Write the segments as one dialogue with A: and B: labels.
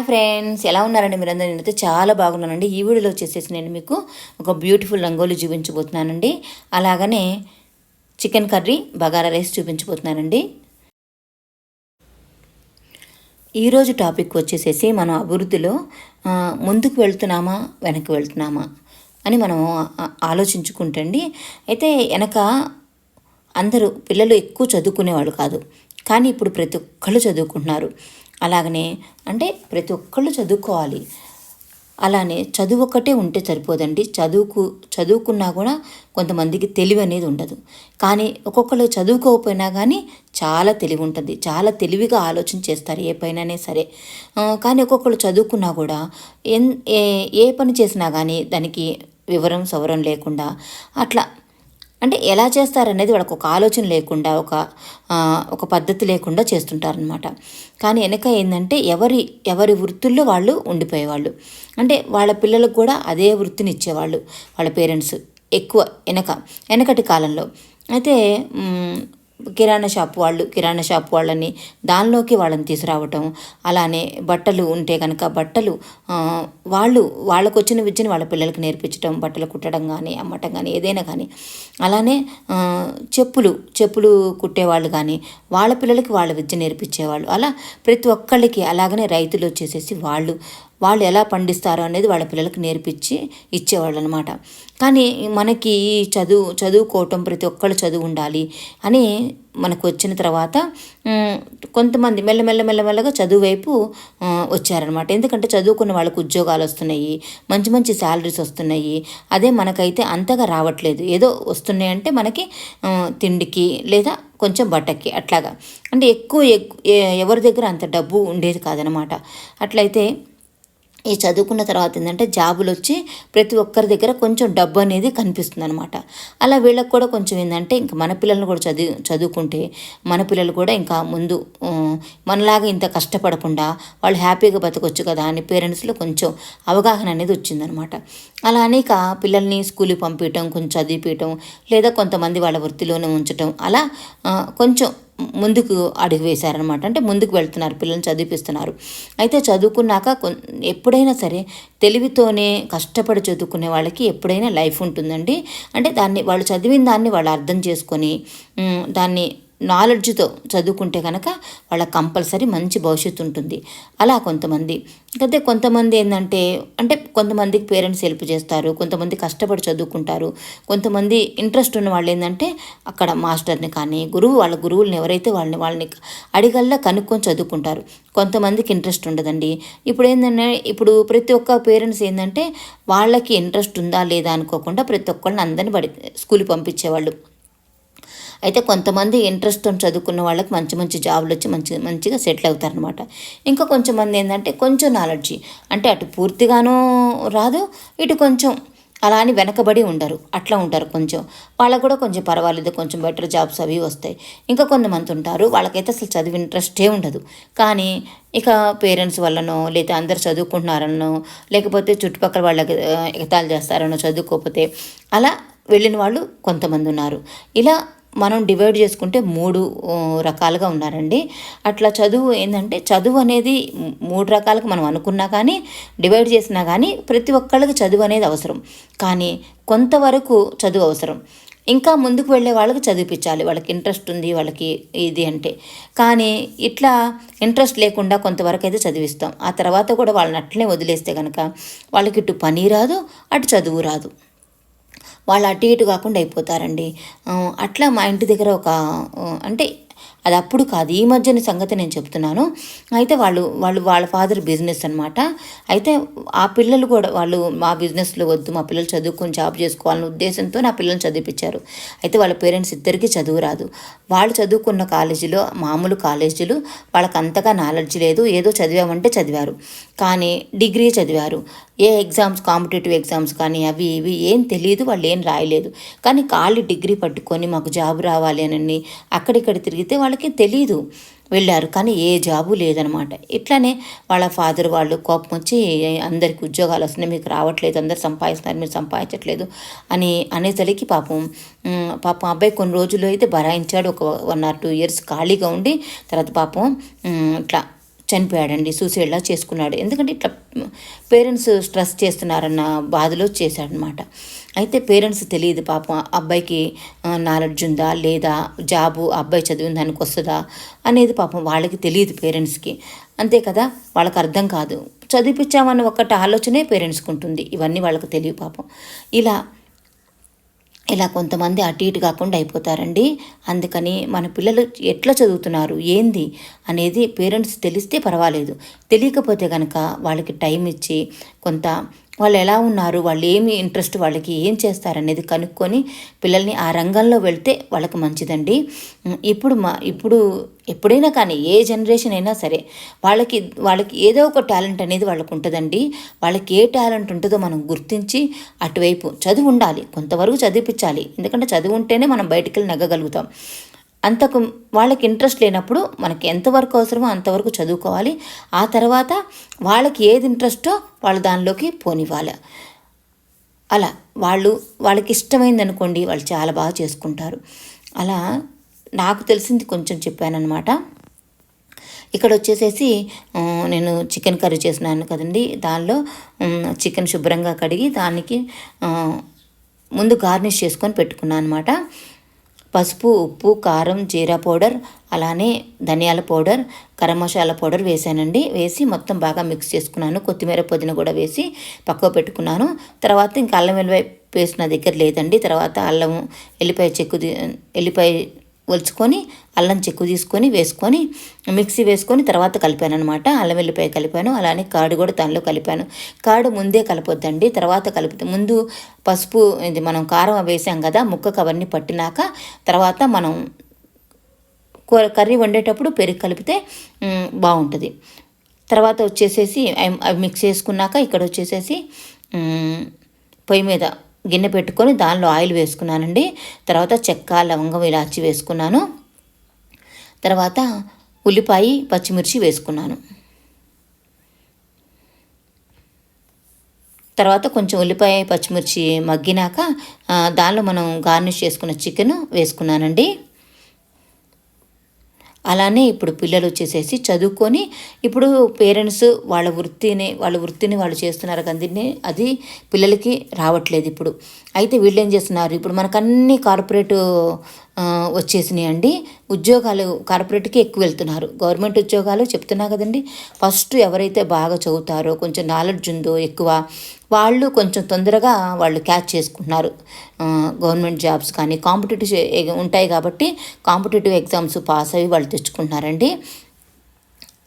A: Hi friends ఎలా ఉన్నారండి మీరందరూ? నేనైతే చాలా బాగున్నానండి. ఈ వీడియోలో వచ్చేసేసి నేను మీకు ఒక బ్యూటిఫుల్ రంగోలి చూపించబోతున్నానండి. అలాగనే చికెన్ కర్రీ బగారా రైస్ చూపించబోతున్నానండి. ఈరోజు టాపిక్ వచ్చేసేసి మనం అభివృద్ధిలో ముందుకు వెళ్తున్నామా వెనక్కి వెళ్తున్నామా అని మనం ఆలోచించుకుంటండి. అండి అయితే వెనక అందరూ పిల్లలు ఎక్కువ చదువుకునేవాళ్ళు కాదు. కానీ ఇప్పుడు ప్రతి ఒక్కళ్ళు చదువుకుంటున్నారు. అలాగనే అంటే ప్రతి ఒక్కళ్ళు చదువుకోవాలి. అలానే చదువు ఒక్కటే ఉంటే సరిపోదండి. చదువుకు చదువుకున్నా కూడా కొంతమందికి తెలివి అనేది ఉండదు. కానీ ఒక్కొక్కరు చదువుకోకపోయినా కానీ చాలా తెలివి ఉంటుంది. చాలా తెలివిగా ఆలోచన చేస్తారు ఏ పైననే సరే. కానీ ఒక్కొక్కరు చదువుకున్నా కూడా ఎన్ ఏ పని చేసినా కానీ దానికి వివరం సవరం లేకుండా అట్లా అంటే ఎలా చేస్తారనేది వాళ్ళకు ఒక ఆలోచన లేకుండా ఒక ఒక పద్ధతి లేకుండా చేస్తుంటారనమాట కానీ వెనక ఏంటంటే ఎవరి ఎవరి వృత్తుల్లో వాళ్ళు ఉండిపోయేవాళ్ళు. అంటే వాళ్ళ పిల్లలకు కూడా అదే వృత్తిని ఇచ్చేవాళ్ళు వాళ్ళ పేరెంట్స్ ఎక్కువ వెనక వెనకటి కాలంలో. అయితే కిరాణా షాప్ వాళ్ళు కిరాణా షాప్ వాళ్ళని దానిలోకి వాళ్ళని తీసుకురావటం అలానే బట్టలు ఉంటే కనుక బట్టలు వాళ్ళు వాళ్ళకు వచ్చిన విద్యను వాళ్ళ పిల్లలకి నేర్పించడం బట్టలు కుట్టడం కానీ అమ్మటం కానీ ఏదైనా కానీ అలానే చెప్పులు చెప్పులు కుట్టేవాళ్ళు కానీ వాళ్ళ పిల్లలకి వాళ్ళ విద్య నేర్పించేవాళ్ళు. అలా ప్రతి ఒక్కళ్ళకి అలాగనే రైతులు వచ్చేసేసి వాళ్ళు వాళ్ళు ఎలా పండిస్తారో అనేది వాళ్ళ పిల్లలకు నేర్పించి ఇచ్చేవాళ్ళు అనమాట కానీ మనకి ఈ చదువు చదువుకోవటం ప్రతి ఒక్కళ్ళు చదువు ఉండాలి అని మనకు వచ్చిన తర్వాత కొంతమంది మెల్లమెల్ల మెల్లమెల్లగా చదువు వైపు వచ్చారనమాట. ఎందుకంటే చదువుకున్న వాళ్ళకు ఉద్యోగాలు వస్తున్నాయి మంచి మంచి శాలరీస్ వస్తున్నాయి. అదే మనకైతే అంతగా రావట్లేదు. ఏదో వస్తున్నాయి అంటే మనకి తిండికి లేదా కొంచెం బట్టకి అట్లాగా. అంటే ఎక్కువ ఎవరి దగ్గర అంత డబ్బు ఉండేది కాదనమాట. అట్లయితే ఈ చదువుకున్న తర్వాత ఏంటంటే జాబులు వచ్చి ప్రతి ఒక్కరి దగ్గర కొంచెం డబ్బు అనేది కనిపిస్తుంది అనమాట అలా వీళ్ళకి కూడా కొంచెం ఏంటంటే ఇంకా మన పిల్లల్ని కూడా చదివి చదువుకుంటే మన పిల్లలు కూడా ఇంకా ముందు మనలాగా ఇంత కష్టపడకుండా వాళ్ళు హ్యాపీగా బతకొచ్చు కదా అని పేరెంట్స్లో కొంచెం అవగాహన అనేది వచ్చిందనమాట అలా అనేక పిల్లల్ని స్కూల్కి పంపించడం కొంచెం చదివిపించడం లేదా కొంతమంది వాళ్ళ వృత్తిలోనే ఉంచటం అలా కొంచెం ముందుకు అడుగు వేశారనమాట అంటే ముందుకు వెళ్తున్నారు పిల్లల్ని చదివిపిస్తున్నారు. అయితే చదువుకున్నాక ఎప్పుడైనా సరే తెలివితోనే కష్టపడి చదువుకునే వాళ్ళకి ఎప్పుడైనా లైఫ్ ఉంటుందండి. అంటే దాన్ని వాళ్ళు చదివిన దాన్ని వాళ్ళు అర్థం చేసుకొని దాన్ని నాలెడ్జ్తో చదువుకుంటే కనుక వాళ్ళకి కంపల్సరీ మంచి భవిష్యత్తు ఉంటుంది. అలా కొంతమంది. అయితే కొంతమంది ఏంటంటే అంటే కొంతమందికి పేరెంట్స్ హెల్ప్ చేస్తారు కొంతమంది కష్టపడి చదువుకుంటారు కొంతమంది ఇంట్రెస్ట్ ఉన్న వాళ్ళు ఏంటంటే అక్కడ మాస్టర్ని కానీ గురువు వాళ్ళ గురువుల్ని ఎవరైతే వాళ్ళని వాళ్ళని అడిగల్లా కనుక్కొని చదువుకుంటారు. కొంతమందికి ఇంట్రెస్ట్ ఉండదండి. ఇప్పుడు ఏంటంటే ఇప్పుడు ప్రతి ఒక్క పేరెంట్స్ ఏంటంటే వాళ్ళకి ఇంట్రెస్ట్ ఉందా లేదా అనుకోకుండా ప్రతి ఒక్కళ్ళని అందరిని బడి స్కూల్కి పంపించేవాళ్ళు. అయితే కొంతమంది ఇంట్రెస్ట్ చదువుకున్న వాళ్ళకి మంచి మంచి జాబులు వచ్చి మంచి మంచిగా సెటిల్ అవుతారనమాట ఇంకా కొంచెం మంది ఏంటంటే కొంచెం నాలెడ్జి అంటే అటు పూర్తిగానూ రాదు ఇటు కొంచెం అలా అని వెనకబడి ఉండరు అట్లా ఉంటారు కొంచెం. వాళ్ళకు కూడా కొంచెం పర్వాలేదు కొంచెం బెటర్ జాబ్స్ అవి వస్తాయి. ఇంకా కొంతమంది ఉంటారు వాళ్ళకైతే అసలు చదివి ఇంట్రెస్టే ఉండదు. కానీ ఇక పేరెంట్స్ వల్లనో లేదా అందరు చదువుకుంటున్నారనో లేకపోతే చుట్టుపక్కల వాళ్ళకి ఎగతాలు చేస్తారనో చదువుకోకపోతే అలా వెళ్ళిన వాళ్ళు కొంతమంది ఉన్నారు. ఇలా మనం డివైడ్ చేసుకుంటే మూడు రకాలుగా ఉన్నారండి. అట్లా చదువు ఏంటంటే చదువు అనేది మూడు రకాలకు మనం అనుకున్నా కానీ డివైడ్ చేసినా కానీ ప్రతి ఒక్కళ్ళకి చదువు అనేది అవసరం. కానీ కొంతవరకు చదువు అవసరం. ఇంకా ముందుకు వెళ్ళే వాళ్ళకి చదివిపించాలి వాళ్ళకి ఇంట్రెస్ట్ ఉంది వాళ్ళకి ఇది అంటే. కానీ ఇట్లా ఇంట్రెస్ట్ లేకుండా కొంతవరకు అయితే చదివిస్తాం. ఆ తర్వాత కూడా వాళ్ళని అట్లనే వదిలేస్తే కనుక వాళ్ళకి ఇటు పని రాదు అటు చదువు రాదు. వాళ్ళు అటు ఇటు కాకుండా అయిపోతారండి. అట్లా మా ఇంటి దగ్గర ఒక అంటే అది అప్పుడు కాదు. ఈ మధ్యన సంగతి నేను చెప్తున్నాను. అయితే వాళ్ళు వాళ్ళు వాళ్ళ ఫాదర్ బిజినెస్ అనమాట అయితే ఆ పిల్లలు కూడా వాళ్ళు మా బిజినెస్లో వద్దు మా పిల్లలు చదువుకొని జాబ్ చేసుకోవాలనే ఉద్దేశంతో నా పిల్లల్ని చదివిపించారు. అయితే వాళ్ళ పేరెంట్స్ ఇద్దరికీ చదువు రాదు. వాళ్ళు చదువుకున్న కాలేజీలో మామూలు కాలేజీలు వాళ్ళకి అంతగా నాలెడ్జ్ లేదు. ఏదో చదివామంటే చదివారు. కానీ డిగ్రీ చదివారు. ఏ ఎగ్జామ్స్ కాంపిటేటివ్ ఎగ్జామ్స్ కానీ అవి ఇవి ఏం తెలియదు వాళ్ళు ఏం రాయలేదు. కానీ ఖాళీ డిగ్రీ పట్టుకొని మాకు జాబ్ రావాలి అని అక్కడిక్కడ తిరిగితే వాళ్ళకి తెలియదు వెళ్ళారు కానీ ఏ జాబు లేదనమాట. ఇట్లానే వాళ్ళ ఫాదర్ వాళ్ళు కోపం వచ్చి అందరికి ఉద్యోగాలు వస్తున్నాయి మీకు రావట్లేదు అందరు సంపాదిస్తున్నారు మీరు సంపాదించట్లేదు అని అనేసరికి పాపం పాపం అబ్బాయి కొన్ని రోజులు అయితే భరాయించాడు ఒక వన్ ఆర్ టూ ఇయర్స్ ఖాళీగా ఉండి తర్వాత పాపం ఇట్లా చనిపోయాడండి సూసైడ్లా చేసుకున్నాడు. ఎందుకంటే ఇట్లా పేరెంట్స్ స్ట్రెస్ చేస్తున్నారన్న బాధలో చేశాడనమాట అయితే పేరెంట్స్ తెలియదు పాపం అబ్బాయికి నాలెడ్జ్ ఉందా లేదా జాబు అబ్బాయి చదివిన దానికి వస్తుందా? అనేది పాపం వాళ్ళకి తెలియదు పేరెంట్స్కి. అంతే కదా వాళ్ళకి అర్థం కాదు. చదివిపించామన్న ఒక్కటి ఆలోచనే పేరెంట్స్కి ఉంటుంది. ఇవన్నీ వాళ్ళకి తెలియదు పాపం. ఇలా ఇలా కొంతమంది అటు ఇటు కాకుండా అయిపోతారండి. అందుకని మన పిల్లలు ఎట్లా చదువుతున్నారు ఏంది అనేది పేరెంట్స్ తెలిస్తే పర్వాలేదు. తెలియకపోతే కనుక వాళ్ళకి టైం ఇచ్చి కొంత వాళ్ళు ఎలా ఉన్నారు? వాళ్ళు ఏమి ఇంట్రెస్ట్ వాళ్ళకి ఏం చేస్తారనేది కనుక్కొని పిల్లల్ని ఆ రంగంలో వెళ్తే వాళ్ళకి మంచిదండి. ఇప్పుడు మా ఇప్పుడు ఎప్పుడైనా కానీ ఏ జనరేషన్ అయినా సరే వాళ్ళకి వాళ్ళకి ఏదో ఒక టాలెంట్ అనేది వాళ్ళకు ఉంటుందండి. వాళ్ళకి ఏ టాలెంట్ ఉంటుందో మనం గుర్తించి అటువైపు చదువు ఉండాలి. కొంతవరకు చదివిపించాలి. ఎందుకంటే చదువు ఉంటేనే మనం బయటికి వెళ్ళి నెగ్గగలుగుతాం. అంతకు వాళ్ళకి ఇంట్రెస్ట్ లేనప్పుడు మనకి ఎంతవరకు అవసరమో అంతవరకు చదువుకోవాలి. ఆ తర్వాత వాళ్ళకి ఏది ఇంట్రెస్టో వాళ్ళు దానిలోకి పోనివ్వాలి. అలా వాళ్ళు వాళ్ళకి ఇష్టమైంది అనుకోండి వాళ్ళు చాలా బాగా చేసుకుంటారు. అలా నాకు తెలిసింది కొంచెం చెప్పానమాట ఇక్కడ వచ్చేసేసి నేను చికెన్ కర్రీ చేసినాను కదండి. దానిలో చికెన్ శుభ్రంగా కడిగి దానికి ముందు గార్నిష్ చేసుకొని పెట్టుకున్నాను అనమాట పసుపు ఉప్పు కారం జీరా పౌడర్ అలానే ధనియాల పౌడర్ గరం మసాలా పౌడర్ వేసానండి. వేసి మొత్తం బాగా మిక్స్ చేసుకున్నాను. కొత్తిమీర పుదీన కూడా వేసి పక్కకు పెట్టుకున్నాను. తర్వాత ఇంకా అల్లం వెల్లిపాయ పేస్ట్ నా దగ్గర లేదండి. తర్వాత అల్లం ఎల్లిపాయ చెక్కు ఎల్లిపాయ ఒలుచుకొని అల్లం చెక్కు తీసుకొని వేసుకొని మిక్సీ వేసుకొని తర్వాత కలిపాను అనమాట అల్లం వెల్లిపాయ కలిపాను అలానే కాడు కూడా దానిలో కలిపాను. కాడు ముందే కలపొద్దండి. తర్వాత కలిపితే ముందు పసుపు ఇది మనం కారం వేసాం కదా ముక్కకు అవన్నీ పట్టినాక తర్వాత మనం కూర కర్రీ వండేటప్పుడు పెరుగు కలిపితే బాగుంటుంది. తర్వాత వచ్చేసేసి అవి మిక్స్ చేసుకున్నాక ఇక్కడ వచ్చేసేసి పొయ్యి మీద గిన్నె పెట్టుకొని దానిలో ఆయిల్ వేసుకున్నానండి. తర్వాత చెక్క లవంగం ఇలాచి వేసుకున్నాను. తర్వాత ఉల్లిపాయ పచ్చిమిర్చి వేసుకున్నాను. తర్వాత కొంచెం ఉల్లిపాయ పచ్చిమిర్చి మగ్గినాక దానిలో మనం గార్నిష్ చేసుకున్న చికెన్ వేసుకున్నానండి. అలానే ఇప్పుడు పిల్లలు వచ్చేసేసి చదువుకొని ఇప్పుడు పేరెంట్స్ వాళ్ళ వృత్తిని వాళ్ళ వృత్తిని వాళ్ళు చేస్తున్నారు కానీ అది పిల్లలకి రావట్లేదు ఇప్పుడు. అయితే వీళ్ళు ఏం చేస్తున్నారు? ఇప్పుడు మనకు అన్ని కార్పొరేట్ వచ్చేసినాయండి. ఉద్యోగాలు కార్పొరేట్కి ఎక్కువ వెళ్తున్నారు. గవర్నమెంట్ ఉద్యోగాలు చెప్తున్నా కదండి. ఫస్ట్ ఎవరైతే బాగా చదువుతారో కొంచెం నాలెడ్జ్ ఉందో ఎక్కువ వాళ్ళు కొంచెం తొందరగా వాళ్ళు క్యాచ్ చేసుకుంటున్నారు. గవర్నమెంట్ జాబ్స్ కానీ కాంపిటేటివ్ ఉంటాయి కాబట్టి కాంపిటేటివ్ ఎగ్జామ్స్ పాస్ అయ్యి వాళ్ళు తెచ్చుకుంటున్నారండి.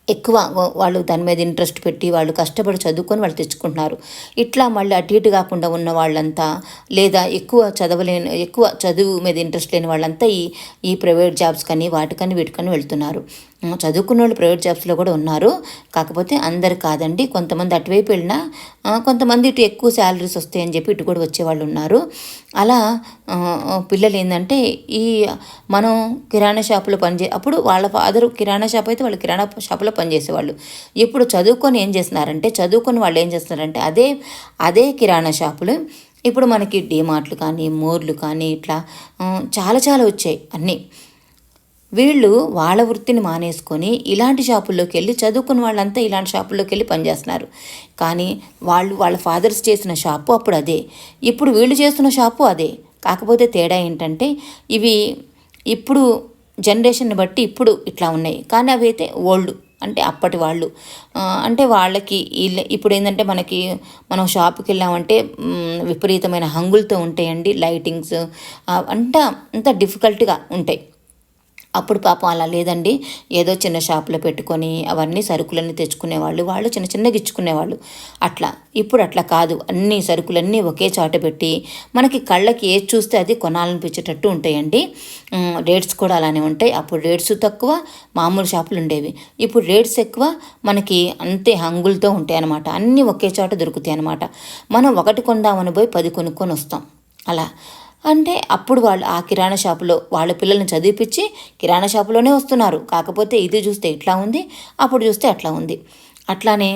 A: ఎక్కువ వాళ్ళు దాని మీద ఇంట్రెస్ట్ పెట్టి వాళ్ళు కష్టపడి చదువుకొని వాళ్ళు తెచ్చుకుంటున్నారు. ఇట్లా మళ్ళీ అటు ఇటు కాకుండా ఉన్న వాళ్ళంతా లేదా ఎక్కువ చదవలేని ఎక్కువ చదువు మీద ఇంట్రెస్ట్ లేని వాళ్ళంతా ఈ ఈ ప్రైవేట్ జాబ్స్ కానీ వాటికని వీటికని వెళ్తున్నారు. చదువుకున్న వాళ్ళు ప్రైవేట్ జాబ్స్లో కూడా ఉన్నారు. కాకపోతే అందరు కాదండి. కొంతమంది అటువైపు వెళ్ళినా కొంతమంది ఇటు ఎక్కువ శాలరీస్ వస్తాయని చెప్పి ఇటు కూడా వచ్చేవాళ్ళు ఉన్నారు. అలా పిల్లలు ఏంటంటే ఈ మనం కిరాణా షాపులో పనిచే అప్పుడు వాళ్ళ ఫాదరు కిరాణా షాప్ అయితే వాళ్ళు కిరాణా షాపులో పనిచేసేవాళ్ళు ఇప్పుడు చదువుకొని ఏం చేస్తున్నారంటే చదువుకొని వాళ్ళు ఏం చేస్తున్నారంటే అదే అదే కిరాణా షాపులు. ఇప్పుడు మనకి డీమార్ట్లు కానీ మోర్లు కానీ ఇట్లా చాలా చాలా వచ్చాయి అన్నీ. వీళ్ళు వాళ్ళ వృత్తిని మానేసుకొని ఇలాంటి షాపుల్లోకి వెళ్ళి చదువుకున్న వాళ్ళంతా ఇలాంటి షాపుల్లోకి వెళ్ళి పనిచేస్తున్నారు. కానీ వాళ్ళు వాళ్ళ ఫాదర్స్ చేసిన షాపు అప్పుడు అదే. ఇప్పుడు వీళ్ళు చేస్తున్న షాపు అదే. కాకపోతే తేడా ఏంటంటే ఇవి ఇప్పుడు జనరేషన్ బట్టి ఇప్పుడు ఇట్లా ఉన్నాయి. కానీ అవి అయితే ఓల్డ్. అంటే అప్పటి వాళ్ళు. అంటే వాళ్ళకి ఇప్పుడు ఏంటంటే మనకి మనం షాప్కి వెళ్ళామంటే విపరీతమైన హంగులతో ఉంటాయండి. లైటింగ్స్ అంతా అంత డిఫికల్ట్గా ఉంటాయి. అప్పుడు పాపం అలా లేదండి. ఏదో చిన్న షాపులో పెట్టుకొని అవన్నీ సరుకులన్నీ తెచ్చుకునేవాళ్ళు వాళ్ళు చిన్న చిన్నగా ఇచ్చుకునేవాళ్ళు. అట్లా. ఇప్పుడు అట్లా కాదు. అన్ని సరుకులన్నీ ఒకే చాట పెట్టి మనకి కళ్ళకి ఏది చూస్తే అది కొనాలనిపించేటట్టు ఉంటాయండి. రేట్స్ కూడా అలానే ఉంటాయి. అప్పుడు రేట్స్ తక్కువ మామూలు షాపులు ఉండేవి. ఇప్పుడు రేట్స్ ఎక్కువ మనకి అంతే హంగులతో ఉంటాయి అనమాట అన్నీ ఒకే చోట దొరుకుతాయి అనమాట మనం ఒకటి కొందామని పోయి పది కొనుక్కొని వస్తాం. అలా. అంటే అప్పుడు వాళ్ళు ఆ కిరాణా షాపులో వాళ్ళ పిల్లల్ని చదివిపించి కిరాణా షాపులోనే వస్తున్నారు. కాకపోతే ఇది చూస్తే ఇట్లా ఉంది అప్పుడు చూస్తే అట్లా ఉంది. అట్లానే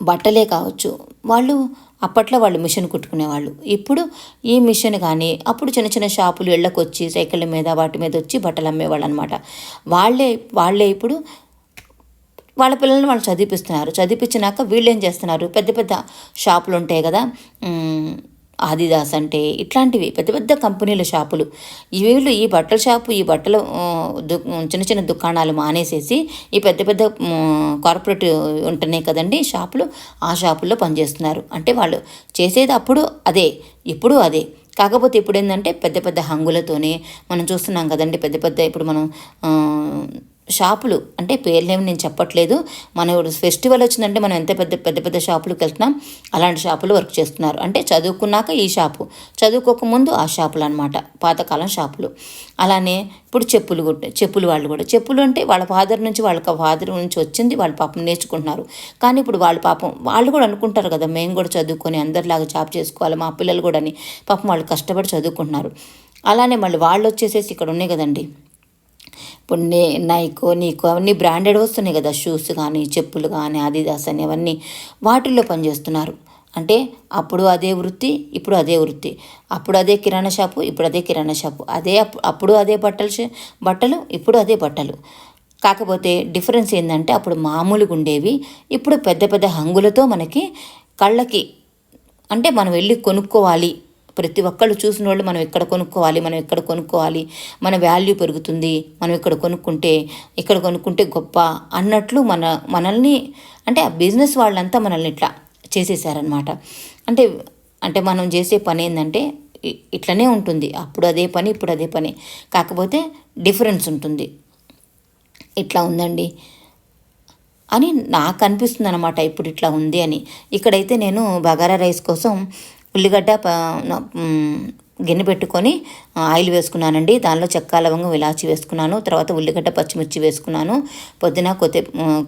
A: బట్టలే కావచ్చు. వాళ్ళు అప్పట్లో వాళ్ళు మిషన్ కుట్టుకునేవాళ్ళు. ఇప్పుడు ఈ మిషన్ కానీ అప్పుడు చిన్న చిన్న షాపులు ఇళ్ళకొచ్చి సైకిళ్ళ మీద వాటి మీద వచ్చి బట్టలు అమ్మేవాళ్ళు అనమాట వాళ్ళే వాళ్ళే ఇప్పుడు వాళ్ళ పిల్లల్ని వాళ్ళు చదివిపిస్తున్నారు. చదివిపించినాక వీళ్ళు ఏం చేస్తున్నారు? పెద్ద పెద్ద షాపులు ఉంటాయి కదా ఆదిదాస్ అంటే ఇట్లాంటివి పెద్ద పెద్ద కంపెనీల షాపులు. వీళ్ళు ఈ బట్టల షాపు ఈ బట్టల దు చిన్న చిన్న దుకాణాలు మానేసేసి ఈ పెద్ద పెద్ద కార్పొరేట్ ఉంటున్నాయి కదండి షాపులు ఆ షాపుల్లో పనిచేస్తున్నారు. అంటే వాళ్ళు చేసేది అప్పుడు అదే ఇప్పుడు అదే. కాకపోతే ఇప్పుడు ఏంటంటే పెద్ద పెద్ద హంగులతోనే మనం చూస్తున్నాం కదండి పెద్ద పెద్ద ఇప్పుడు మనం షాపులు అంటే పేర్లేమి నేను చెప్పట్లేదు. మన ఫెస్టివల్ వచ్చిందంటే మనం ఎంత పెద్ద పెద్ద పెద్ద షాపులకు వెళ్తున్నాం? అలాంటి షాపులు వర్క్ చేస్తున్నారు. అంటే చదువుకున్నాక ఈ షాపు చదువుకోకముందు ఆ షాపులు అనమాట పాతకాలం షాపులు. అలానే ఇప్పుడు చెప్పులు కూడా చెప్పులు వాళ్ళు కూడా చెప్పులు అంటే వాళ్ళ ఫాదర్ నుంచి వాళ్ళ ఫాదర్ నుంచి వచ్చింది వాళ్ళ పాపం నేర్చుకుంటున్నారు. కానీ ఇప్పుడు వాళ్ళ పాపం వాళ్ళు కూడా అనుకుంటారు కదా మేము కూడా చదువుకొని అందరిలాగా జాబ్ చేసుకోవాలి మా పిల్లలు కూడా అని పాపం వాళ్ళు కష్టపడి చదువుకుంటున్నారు. అలానే మళ్ళీ వాళ్ళు వచ్చేసేసి ఇక్కడ ఉన్నాయి కదండి. ఇప్పుడు నే నైకో నీకో అవన్నీ బ్రాండెడ్ వస్తున్నాయి కదా షూస్ కానీ చెప్పులు కానీ ఆదిదాస్ అని అవన్నీ వాటిల్లో పనిచేస్తున్నారు. అంటే అప్పుడు అదే వృత్తి ఇప్పుడు అదే వృత్తి. అప్పుడు అదే కిరాణా షాపు ఇప్పుడు అదే కిరాణా షాపు. అదే అప్పుడు అదే బట్టలు బట్టలు ఇప్పుడు అదే బట్టలు. కాకపోతే డిఫరెన్స్ ఏంటంటే అప్పుడు మామూలుగా ఉండేవి ఇప్పుడు పెద్ద పెద్ద హంగులతో మనకి కళ్ళకి అంటే మనం వెళ్ళి కొనుక్కోవాలి ప్రతి ఒక్కళ్ళు చూసిన వాళ్ళు మనం ఇక్కడ కొనుక్కోవాలి మనం ఇక్కడ కొనుక్కోవాలి మన వాల్యూ పెరుగుతుంది మనం ఇక్కడ కొనుక్కుంటే ఇక్కడ కొనుక్కుంటే గొప్ప అన్నట్లు మన మనల్ని అంటే ఆ బిజినెస్ వాళ్ళంతా మనల్ని ఇట్లా చేసేసారనమాట అంటే అంటే మనం చేసే పని ఏంటంటే ఇట్లనే ఉంటుంది. అప్పుడు అదే పని ఇప్పుడు అదే పని. కాకపోతే డిఫరెన్స్ ఉంటుంది. ఇట్లా ఉందండి అని నాకు అనిపిస్తుంది అనమాట ఇప్పుడు ఇట్లా ఉంది అని. ఇక్కడైతే నేను బగారా రైస్ కోసం ఉల్లిగడ్డ గిన్నె పెట్టుకొని ఆయిల్ వేసుకున్నానండి. దానిలో చెక్క లవంగం ఇలాచి వేసుకున్నాను. తర్వాత ఉల్లిగడ్డ పచ్చిమిర్చి వేసుకున్నాను. పొద్దున కొత్తి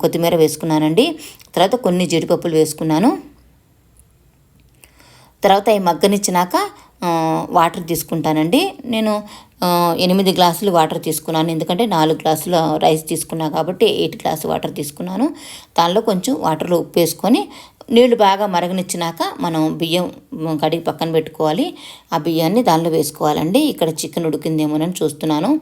A: కొత్తిమీర వేసుకున్నానండి. తర్వాత కొన్ని జీడిపప్పులు వేసుకున్నాను. తర్వాత ఈ మగ్గనిచ్చినాక వాటర్ తీసుకుంటానండి. నేను ఎనిమిది గ్లాసులు వాటర్ తీసుకున్నాను. ఎందుకంటే నాలుగు గ్లాసుల రైస్ తీసుకున్నా కాబట్టి ఎయిట్ గ్లాస్ వాటర్ తీసుకున్నాను. దానిలో కొంచెం వాటర్లో ఉప్పు వేసుకొని నీళ్ళు బాగా మరగనిచ్చినాక మనం బియ్యం కడిగి పక్కన పెట్టుకోవాలి. ఆ బియ్యాన్ని దానిలో వేసుకోవాలండి. ఇక్కడ చికెన్ ఉడికిందేమోనని చూస్తున్నాను.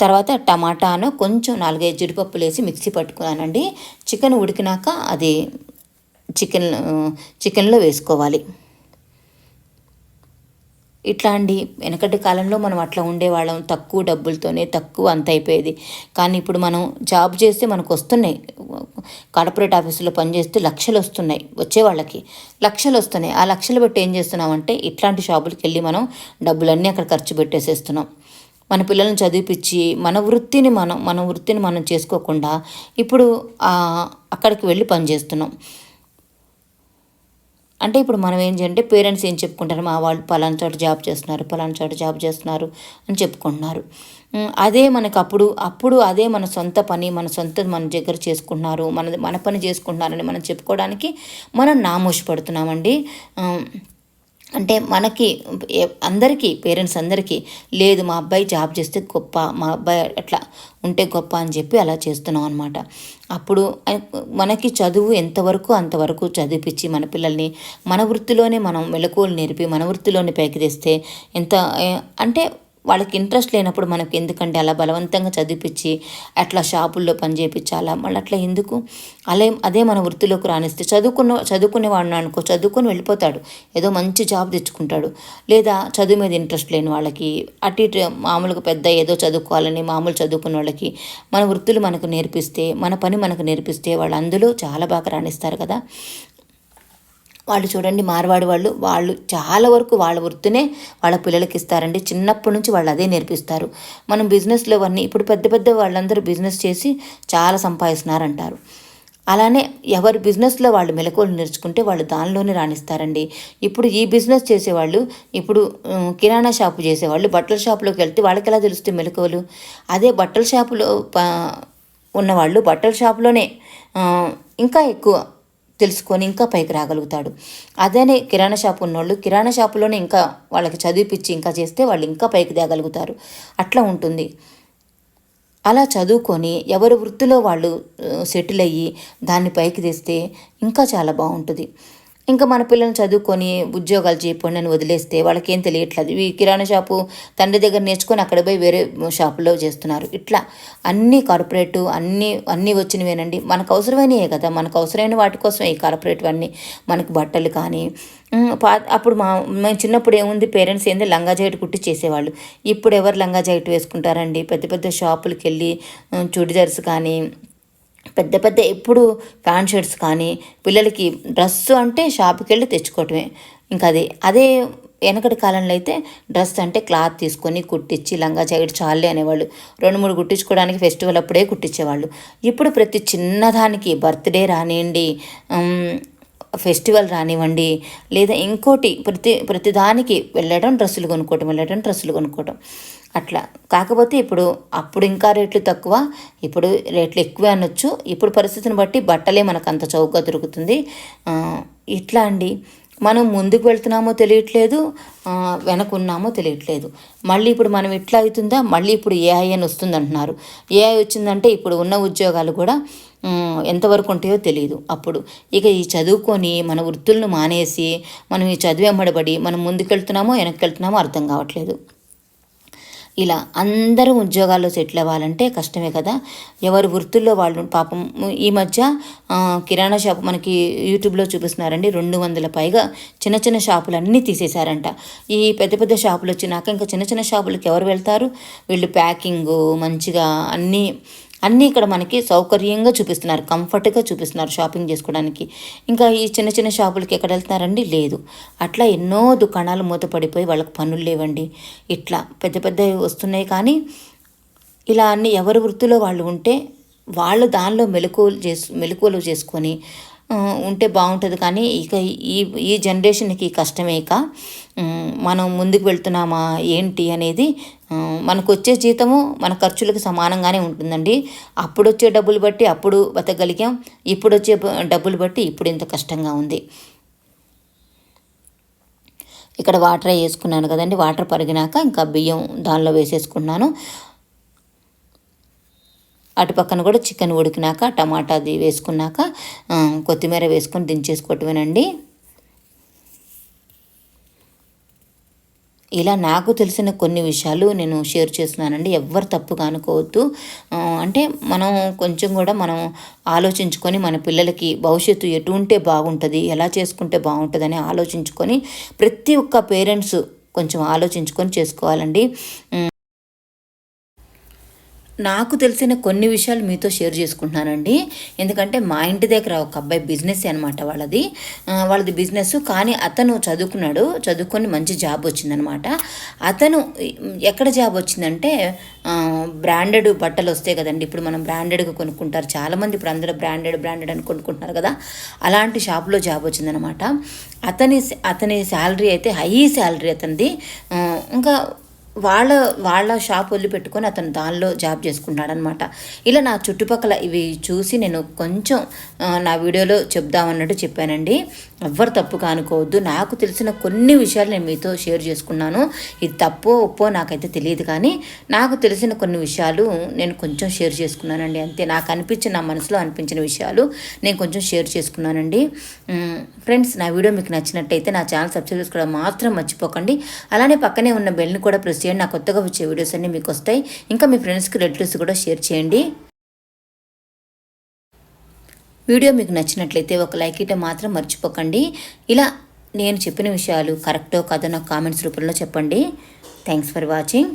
A: తర్వాత టమాటాను కొంచెం నాలుగైదు జీడిపప్పులు వేసి మిక్సీ పట్టుకున్నానండి. చికెన్ ఉడికినాక అది చికెన్ చికెన్లో వేసుకోవాలి. ఇట్లాంటి వెనకటి కాలంలో మనం అట్లా ఉండేవాళ్ళం. తక్కువ డబ్బులతోనే తక్కువ అంత అయిపోయేది. కానీ ఇప్పుడు మనం జాబ్ చేస్తే మనకు వస్తున్నాయి. కార్పొరేట్ ఆఫీసులో పనిచేస్తే లక్షలు వస్తున్నాయి వచ్చే వాళ్ళకి. లక్షలు వస్తున్నాయి. ఆ లక్షలు పెట్టి ఏం చేస్తున్నామంటే ఇట్లాంటి షాపులకి వెళ్ళి మనం డబ్బులన్నీ అక్కడ ఖర్చు పెట్టేసేస్తున్నాం. మన పిల్లల్ని చదివిపించి మన వృత్తిని మనం మన వృత్తిని మనం చేసుకోకుండా ఇప్పుడు అక్కడికి వెళ్ళి పని చేస్తున్నాం. అంటే ఇప్పుడు మనం ఏం చేయంటే పేరెంట్స్ ఏం చెప్పుకుంటారు? మా వాళ్ళు పలానా చోట జాబ్ చేస్తున్నారు పలానా చోట జాబ్ చేస్తున్నారు అని చెప్పుకుంటున్నారు. అదే మనకు అప్పుడు అప్పుడు అదే మన సొంత పని మన సొంత మన దగ్గర చేసుకుంటున్నారు మన మన పని చేసుకుంటున్నారని మనం చెప్పుకోవడానికి మనం నామోషపడుతున్నామండి. అంటే మనకి అందరికీ పేరెంట్స్ అందరికీ లేదు మా అబ్బాయి జాబ్ చేస్తే గొప్ప మా అబ్బాయి అట్లా ఉంటే గొప్ప అని చెప్పి అలా చేస్తున్నాం అనమాట అప్పుడు మనకి చదువు ఎంతవరకు అంతవరకు చదివిపించి మన పిల్లల్ని మన వృత్తిలోనే మనం మెలకువలు నేర్పి మన వృత్తిలోనే పైకి తెస్తే ఎంత అంటే వాళ్ళకి ఇంట్రెస్ట్ లేనప్పుడు మనకి ఎందుకంటే అలా బలవంతంగా చదివిపించి అట్లా షాపుల్లో పని చేయించాలా మళ్ళీ అట్లా ఎందుకు? అలా అదే మన వృత్తిలోకి రానిస్తే చదువుకున్న చదువుకునేవాడిని అనుకో చదువుకొని వెళ్ళిపోతాడు. ఏదో మంచి జాబ్ తెచ్చుకుంటాడు. లేదా చదువు మీద ఇంట్రెస్ట్ లేని వాళ్ళకి అటు ఇటు మామూలుగా పెద్ద ఏదో చదువుకోవాలని మామూలు చదువుకున్న వాళ్ళకి మన వృత్తులు మనకు నేర్పిస్తే మన పని మనకు నేర్పిస్తే వాళ్ళు అందులో చాలా బాగా రాణిస్తారు కదా. వాళ్ళు చూడండి మార్వాడి వాళ్ళు వాళ్ళు చాలా వరకు వాళ్ళ వృత్తినే వాళ్ళ పిల్లలకి ఇస్తారండి. చిన్నప్పటి నుంచి వాళ్ళు అదే నేర్పిస్తారు. మనం బిజినెస్లో అవన్నీ ఇప్పుడు పెద్ద పెద్ద వాళ్ళందరూ బిజినెస్ చేసి చాలా సంపాదిస్తున్నారంటారు. అలానే ఎవరి బిజినెస్లో వాళ్ళు మెలకువలు నేర్చుకుంటే వాళ్ళు దానిలోనే రాణిస్తారండి. ఇప్పుడు ఈ బిజినెస్ చేసేవాళ్ళు ఇప్పుడు కిరాణా షాపు చేసేవాళ్ళు బట్టల షాపులోకి వెళ్తే వాళ్ళకి ఎలా తెలుస్తాయి మెలకువలు? అదే బట్టల షాపులో ఉన్నవాళ్ళు బట్టల షాపులోనే ఇంకా ఎక్కువ తెలుసుకొని ఇంకా పైకి రాగలుగుతాడు. అదేనే కిరాణా షాప్ ఉన్నోళ్ళు కిరాణా షాపులోనే ఇంకా వాళ్ళకి చదివిపించి ఇంకా చేస్తే వాళ్ళు ఇంకా పైకి తేగలుగుతారు అట్లా ఉంటుంది. అలా చదువుకొని ఎవరి వృత్తిలో వాళ్ళు సెటిల్ అయ్యి దాన్ని పైకి తెస్తే ఇంకా చాలా బాగుంటుంది. ఇంకా మన పిల్లల్ని చదువుకొని ఉద్యోగాలు చేయకుండా అని వదిలేస్తే వాళ్ళకేం తెలియట్లేదు. ఈ కిరాణా షాపు తండ్రి దగ్గర నేర్చుకొని అక్కడ పోయి వేరే షాపులో చేస్తున్నారు. ఇట్లా అన్నీ కార్పొరేట్ అన్నీ అన్నీ వచ్చినవేనండి. మనకు అవసరమైనవే కదా. మనకు అవసరమైన వాటి కోసమే ఈ కార్పొరేట్ అన్నీ మనకు బట్టలు కానీ పా అప్పుడు మా మేము చిన్నప్పుడు ఏముంది? పేరెంట్స్ ఏంది? లంగా జాకెట్ కుట్టి చేసేవాళ్ళు. ఇప్పుడు ఎవరు లంగా జాకెట్ వేసుకుంటారండి? పెద్ద పెద్ద షాపులకి వెళ్ళి చుడిదర్స్ కానీ పెద్ద పెద్ద ఎప్పుడు ప్యాంట్ షర్ట్స్ కానీ పిల్లలకి డ్రెస్సు అంటే షాప్కి వెళ్ళి తెచ్చుకోవటమే. ఇంకా అదే అదే వెనకటి కాలంలో అయితే డ్రెస్ అంటే క్లాత్ తీసుకొని కుట్టించి లంగా జాకెట్ చాలే అనేవాళ్ళు. రెండు మూడు కుట్టించుకోవడానికి ఫెస్టివల్ అప్పుడే కుట్టించేవాళ్ళు. ఇప్పుడు ప్రతి చిన్నదానికి బర్త్డే రానివ్వండి ఫెస్టివల్ రానివ్వండి లేదా ఇంకోటి ప్రతి ప్రతిదానికి వెళ్ళడం డ్రెస్సులు కొనుక్కోవటం వెళ్ళడం డ్రెస్సులు కొనుక్కోవటం. అట్లా. కాకపోతే ఇప్పుడు అప్పుడు ఇంకా రేట్లు తక్కువ ఇప్పుడు రేట్లు ఎక్కువే అనొచ్చు. ఇప్పుడు పరిస్థితిని బట్టి బట్టలే మనకు అంత చౌకగా దొరుకుతుంది. ఇట్లా అండి. మనం ముందుకు వెళ్తున్నామో తెలియట్లేదు వెనకున్నామో తెలియట్లేదు. మళ్ళీ ఇప్పుడు మనం ఇట్లా అవుతుందా? మళ్ళీ ఇప్పుడు ఏఐ అని వస్తుందంటున్నారు. ఏఐ వచ్చిందంటే ఇప్పుడు ఉన్న ఉద్యోగాలు కూడా ఎంతవరకు ఉంటాయో తెలియదు. అప్పుడు ఇక ఈ చదువుకొని మన వృత్తులను మానేసి మనం ఈ చదువు వెంబడబడి మనం ముందుకెళ్తున్నామో వెనక్కి వెళ్తున్నామో అర్థం కావట్లేదు. ఇలా అందరూ ఉద్యోగాల్లో సెటిల్ అవ్వాలంటే కష్టమే కదా. ఎవరి వృత్తుల్లో వాళ్ళు పాపం ఈ మధ్య కిరాణా షాప్ మనకి యూట్యూబ్లో చూపిస్తున్నారండి. రెండు వందల పైగా చిన్న చిన్న షాపులు అన్నీ తీసేశారంట. ఈ పెద్ద పెద్ద షాపులు వచ్చినాక ఇంకా చిన్న చిన్న షాపులకి ఎవరు వెళ్తారు? వీళ్ళు ప్యాకింగు మంచిగా అన్నీ అన్నీ ఇక్కడ మనకి సౌకర్యంగా చూపిస్తున్నారు కంఫర్ట్గా చూపిస్తున్నారు షాపింగ్ చేసుకోవడానికి. ఇంకా ఈ చిన్న చిన్న షాపులకి ఎక్కడ వెళ్తున్నారండి? లేదు. అట్లా ఎన్నో దుకాణాలు మూతపడిపోయి వాళ్ళకి పనులు లేవండి. ఇట్లా పెద్ద పెద్దవి వస్తున్నాయి కానీ ఇలా అన్ని ఎవరి వృత్తిలో వాళ్ళు ఉంటే వాళ్ళు దానిలో మెలకువలు చేసు మెలకువలు చేసుకొని ఉంటే బాగుంటుంది. కానీ ఇక ఈ ఈ జనరేషన్కి కష్టమే ఇక. మనం ముందుకు వెళ్తున్నామా ఏంటి అనేది మనకు వచ్చే జీతము మన ఖర్చులకు సమానంగానే ఉంటుందండి. అప్పుడు వచ్చే డబ్బులు బట్టి అప్పుడు బతకగలిగాం. ఇప్పుడు వచ్చే డబ్బులు బట్టి ఇప్పుడు ఇంత కష్టంగా ఉంది. ఇక్కడ వాటర్ వేసుకున్నాను కదండి. వాటర్ పరిగినాక ఇంకా బియ్యం దానిలో వేసేసుకున్నాను. అటు పక్కన కూడా చికెన్ ఉడికినాక టమాటా అది వేసుకున్నాక కొత్తిమీర వేసుకొని దించేసుకోవటమేనండి. ఇలా నాకు తెలిసిన కొన్ని విషయాలు నేను షేర్ చేస్తున్నానండి. ఎవ్వరు తప్పుగా అనుకోవద్దు. అంటే మనం కొంచెం కూడా మనం ఆలోచించుకొని మన పిల్లలకి భవిష్యత్తు ఎటు ఉంటే బాగుంటుంది ఎలా చేసుకుంటే బాగుంటుందని ఆలోచించుకొని ప్రతి ఒక్క పేరెంట్స్ కొంచెం ఆలోచించుకొని చేసుకోవాలండి. నాకు తెలిసిన కొన్ని విషయాలు మీతో షేర్ చేసుకుంటున్నానండి. ఎందుకంటే మా ఇంటి దగ్గర ఒక అబ్బాయి బిజినెస్ అనమాట వాళ్ళది. వాళ్ళది బిజినెస్. కానీ అతను చదువుకున్నాడు. చదువుకొని మంచి జాబ్ వచ్చిందనమాట అతను ఎక్కడ జాబ్ వచ్చిందంటే బ్రాండెడ్ బట్టలు వస్తాయి కదండి. ఇప్పుడు మనం బ్రాండెడ్గా కొనుక్కుంటారు. చాలామంది ఇప్పుడు అందరూ బ్రాండెడ్ బ్రాండెడ్ అని కొనుక్కుంటున్నారు కదా. అలాంటి షాప్లో జాబ్ వచ్చిందనమాట అతని అతని శాలరీ అయితే హై శాలరీ అతనిది. ఇంకా వాళ్ళ వాళ్ళ షాప్ వదిలిపెట్టుకొని అతను దానిలో జాబ్ చేసుకున్నాడనమాట ఇలా నా చుట్టుపక్కల ఇవి చూసి నేను కొంచెం నా వీడియోలో చెప్దామన్నట్టు చెప్పానండి. ఎవ్వరు తప్పుగా అనుకోవద్దు నాకు తెలిసిన కొన్ని విషయాలు నేను మీతో షేర్ చేసుకున్నాను. ఇది తప్పో ఒప్పో నాకైతే తెలియదు కానీ నాకు తెలిసిన కొన్ని విషయాలు నేను కొంచెం షేర్ చేసుకున్నానండి. అంతే. నాకు అనిపించిన నా మనసులో అనిపించిన విషయాలు నేను కొంచెం షేర్ చేసుకున్నానండి. ఫ్రెండ్స్ నా వీడియో మీకు నచ్చినట్టయితే నా ఛానల్ సబ్స్క్రైబ్ చేసుకోవడం మాత్రం మర్చిపోకండి. అలానే పక్కనే ఉన్న బెల్ని కూడా ప్రెస్ చేయండి. నా కొత్తగా వచ్చే వీడియోస్ అన్నీ మీకు వస్తాయి. ఇంకా మీ ఫ్రెండ్స్కి రెడ్లెస్ కూడా షేర్ చేయండి. వీడియో మీకు నచ్చినట్లయితే ఒక లైక్ ఇవ్వడం మాత్రం మర్చిపోకండి. ఇలా నేను చెప్పిన విషయాలు కరెక్టో నాకు కామెంట్స్ రూపంలో చెప్పండి. Thanks for watching